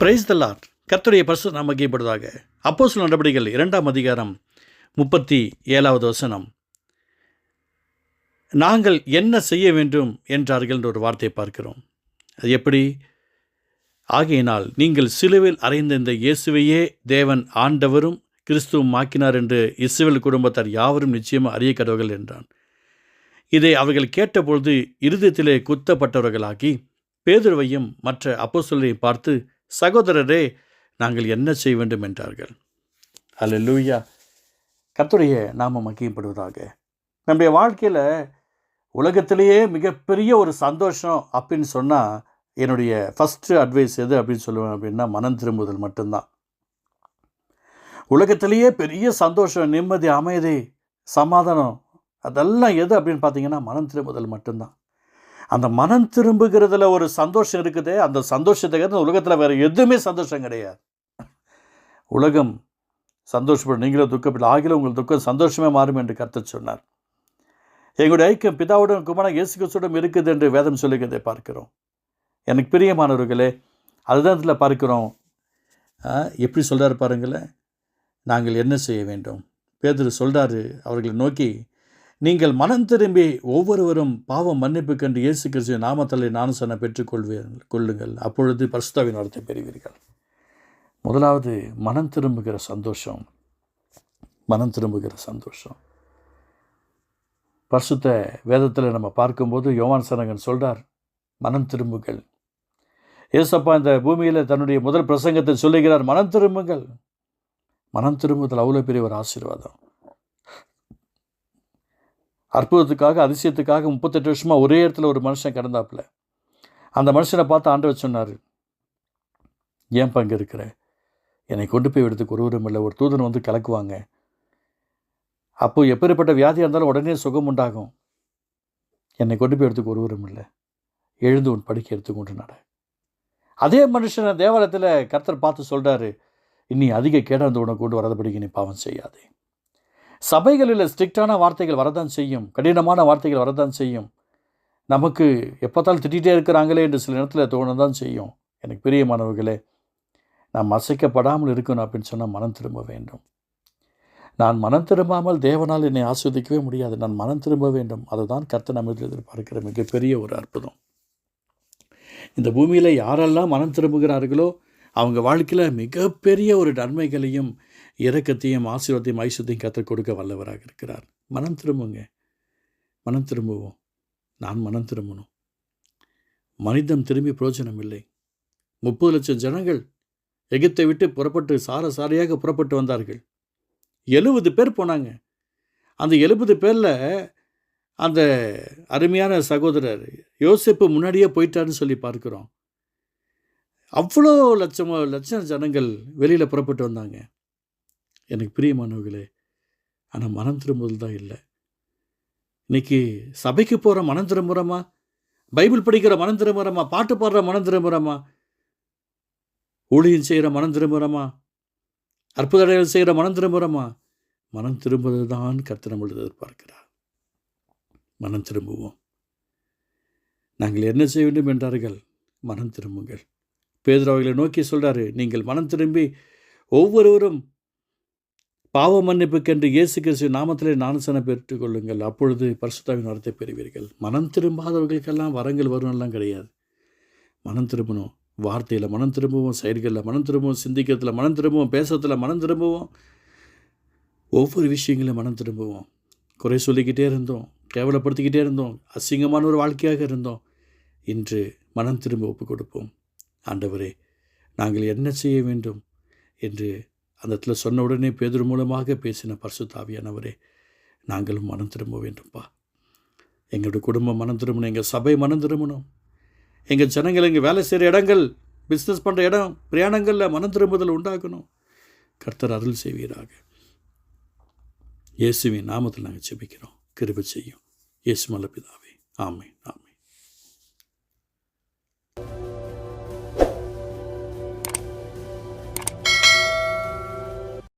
Praise the Lord கர்த்தருடைய பரிசு நாம் மகிப்படுவதாக அப்போ சில நடவடிக்கைகள் இரண்டாம் அதிகாரம் முப்பத்தி ஏழாவது வசனம். நாங்கள் என்ன செய்ய வேண்டும் என்றார்கள் என்ற ஒரு வார்த்தையை பார்க்கிறோம். அது எப்படி? ஆகையினால் நீங்கள் சிலுவில் அறைந்த இந்த இயேசுவையே தேவன் ஆண்டவரும் கிறிஸ்துவும் ஆக்கினார் என்று இஸ்ரவேல் குடும்பத்தார் யாவரும் நிச்சயமாக அறிய கடவுகள் என்றான். இதை அவர்கள் கேட்டபொழுது இருதயத்திலே குத்தப்பட்டவர்களாகி பேதுருவையும் மற்ற அப்போஸ்தலரையும் பார்த்து சகோதரரே நாங்கள் என்ன செய்ய வேண்டும் என்றார்கள். அல்லேலூயா கத்துடைய நாம மகிமைப்படுவதாக. நம்முடைய வாழ்க்கையில் உலகத்திலேயே மிகப்பெரிய ஒரு சந்தோஷம் அப்படின்னு சொன்னால் என்னுடைய ஃபஸ்ட்டு அட்வைஸ் எது அப்படின்னு சொல்லுவேன் அப்படின்னா மனம் திரும்புதல் மட்டும்தான். உலகத்திலேயே பெரிய சந்தோஷம் நிம்மதி அமைதி சமாதானம் அதெல்லாம் எது அப்படின்னு பார்த்தீங்கன்னா மனம் திரும்புதல் மட்டும்தான். அந்த மனம் திரும்புகிறதுல ஒரு சந்தோஷம் இருக்குது அந்த சந்தோஷத்துக்கு உலகத்தில் வேறு எதுவுமே சந்தோஷம் கிடையாது. உலகம் சந்தோஷப்படும். நீங்களும் துக்கப்பட்டு ஆகிலும் உங்கள் துக்கம் சந்தோஷமே மாறும் என்று கருத்து சொன்னார். எங்களுடைய ஐக்கியம் பிதாவுடன் குமாரன் இயேசு கிறிஸ்துடன் இருக்குது என்று வேதம் சொல்லுகிறதை பார்க்கிறோம். எனக்கு பிரியமானவர்களே அதுதான் இதில் பார்க்கிறோம். எப்படி சொல்கிறார் பாருங்களேன். நாங்கள் என்ன செய்ய வேண்டும்? பேதர் சொல்கிறாரு அவர்களை நோக்கி நீங்கள் மனம் திரும்பி ஒவ்வொருவரும் பாவம் மன்னிப்பு கண்டு இயேசு கிறிஸ்து நாமத்தலை நானும் சொன்ன பெற்றுக்கொள்வீர்கள் கொள்ளுங்கள். அப்பொழுது பரிசுத்தாவின் நடத்தை பெறுவீர்கள். முதலாவது மனம் திரும்புகிற சந்தோஷம். மனம் திரும்புகிற சந்தோஷம். பரிசுத்த வேதத்தில் நம்ம பார்க்கும்போது யோவான் சனகன் சொல்கிறார் மனம் திரும்புங்கள். ஏசப்பா இந்த பூமியில் தன்னுடைய முதல் பிரசங்கத்தை சொல்லுகிறார் மனம் திரும்புங்கள். மனம் திரும்புதல் அவ்வளோ பெரிய ஒரு ஆசீர்வாதம். அற்புதத்துக்காக அதிசயத்துக்காக முப்பத்தெட்டு வருஷமாக ஒரே இடத்துல ஒரு மனுஷன் கிடந்தாப்புல. அந்த மனுஷனை பார்த்து ஆண்டவர் சொன்னார் ஏன் பங்கு இருக்கிற? என்னை கொண்டு போய் விடுறதுக்கு ஒருவரும் இல்லை. ஒரு தூதன் வந்து கலக்குவாங்க. அப்போ எப்பேற்பட்ட வியாதியாக இருந்தாலும் உடனே சுகம் உண்டாகும். என்னை கொண்டு போய் எடுத்துக்கு ஒருவரும் இல்லை. எழுந்து உன் படிக்க எடுத்துக்கொண்டு நட. அதே மனுஷனை தேவாலயத்தில் கர்த்தர் பார்த்து சொல்கிறாரு இனி அதிக கேடாந்து உனக்கு கொண்டு வரதுபடிக்கு நீ பாவம் செய்யாதே. சபைகளில் ஸ்ட்ரிக்டான வார்த்தைகள் வரதான் செய்யும் கடினமான வார்த்தைகள் வரதான் செய்யும். நமக்கு எப்போத்தாலும் திட்டிகிட்டே இருக்கிறாங்களே என்று சில நேரத்தில் தோணதான் செய்யும். எனக்கு பிரியமானவர்களே நாம் அசைக்கப்படாமல் இருக்கணும் அப்படின்னு சொன்னால் மனம் திரும்ப வேண்டும். நான் மனம் திரும்பாமல் தேவனால் என்னை ஆஸ்வதிக்கவே முடியாது. நான் மனம் திரும்ப வேண்டும். அதுதான் கர்த்தர் நம்மிடத்தில் எதிர்பார்க்கிற மிகப்பெரிய ஒரு அற்புதம். இந்த பூமியில் யாரெல்லாம் மனம் திரும்புகிறார்களோ அவங்க வாழ்க்கையில் மிகப்பெரிய ஒரு நன்மைகளையும் இறக்கத்தையும் ஆசீர்வாதத்தையும் ஐஸ்வத்தையும் கற்றுக் கொடுக்க வல்லவராக இருக்கிறார். மனம் திரும்புங்க. மனம் திரும்புவோம். நான் மனம் திரும்பணும். மனிதம் திரும்பி பிரயோஜனம் இல்லை. முப்பது லட்சம் ஜனங்கள் எகிப்தை விட்டு புறப்பட்டு சார சாரையாக புறப்பட்டு வந்தார்கள். எழுபது பேர் போனாங்க. அந்த எழுபது பேரில் அந்த அருமையான சகோதரர் யோசிப்பு முன்னாடியே போயிட்டாருன்னு சொல்லி பார்க்குறோம். அவ்வளோ லட்சம் லட்சம் ஜனங்கள் வெளியில் புறப்பட்டு வந்தாங்க. எனக்கு பிரியமானவர்களே ஆனால் மனம் திரும்புதல் தான் இல்லை. இன்னைக்கு சபைக்கு போகிற மனம் திரும்புகிறோமா பைபிள் படிக்கிற மனம் திரும்புகிறோமா பாட்டு பாடுற மனம் திரும்புகிறோமா ஊழியம் செய்கிற மனம் திரும்புகிறோமா அற்புதங்கள் செய்கிற மனம் திரும்புகிறோமா மனம் திரும்புவது தான் கர்த்தனம் நம்மளது எதிர்பார்க்கிறார். மனம் திரும்புவோம். நாங்கள் என்ன செய்ய வேண்டும் என்றார்கள்? மனம் திரும்புங்கள். பேதுரு அவர்களை நோக்கி சொல்கிறாரு நீங்கள் மனம் திரும்பி ஒவ்வொருவரும் பாவ மன்னிப்புக்கென்று இயேசு கிறிஸ்து நாமத்திலே நானுசனை பெற்றுக் கொள்ளுங்கள். அப்பொழுது பரிசுத்தாவின் வரத்தை பெறுவீர்கள். மனம் திரும்பாதவர்களுக்கெல்லாம் வரங்கள் வரும்லாம் கிடையாது. மனம் திரும்பணும். வார்த்தையில் மனம் திரும்புவோம் செயல்களில் மனம் திரும்பவும் சிந்திக்கிறதுல மனம் திரும்பவும் பேசுறதுல மனம் திரும்புவோம் ஒவ்வொரு விஷயங்களும் மனம் திரும்புவோம். குறை சொல்லிக்கிட்டே இருந்தோம். கேவலப்படுத்திக்கிட்டே இருந்தோம். அசிங்கமான ஒரு வாழ்க்கையாக இருந்தோம். இன்று மனம் திரும்ப ஒப்புக் கொடுப்போம். ஆண்டவரே நாங்கள் என்ன செய்ய வேண்டும்? என்று அந்த இடத்துல சொன்ன உடனே பேதர் மூலமாக பேசின பர்சுத்தாவியானவரே நாங்களும் மனம் திரும்ப வேண்டும்ப்பா எங்களுடைய குடும்பம் மனம் திரும்பணும் எங்கள் சபை மனம் திரும்பணும். எங்கள் ஜனங்கள் எங்கள் வேலை செய்கிற இடங்கள் பிஸ்னஸ் பண்ணுற இடம் பிரயாணங்களில் மனம் திரும்புதல் உண்டாக்கணும் கர்த்தர் அருள் செய்வீராக. இயேசுவின் நாமத்தில் நாங்கள் செபிக்கிறோம் கிருப செய்யும். இயேசு மலப்பிதாவே. ஆமை ஆமை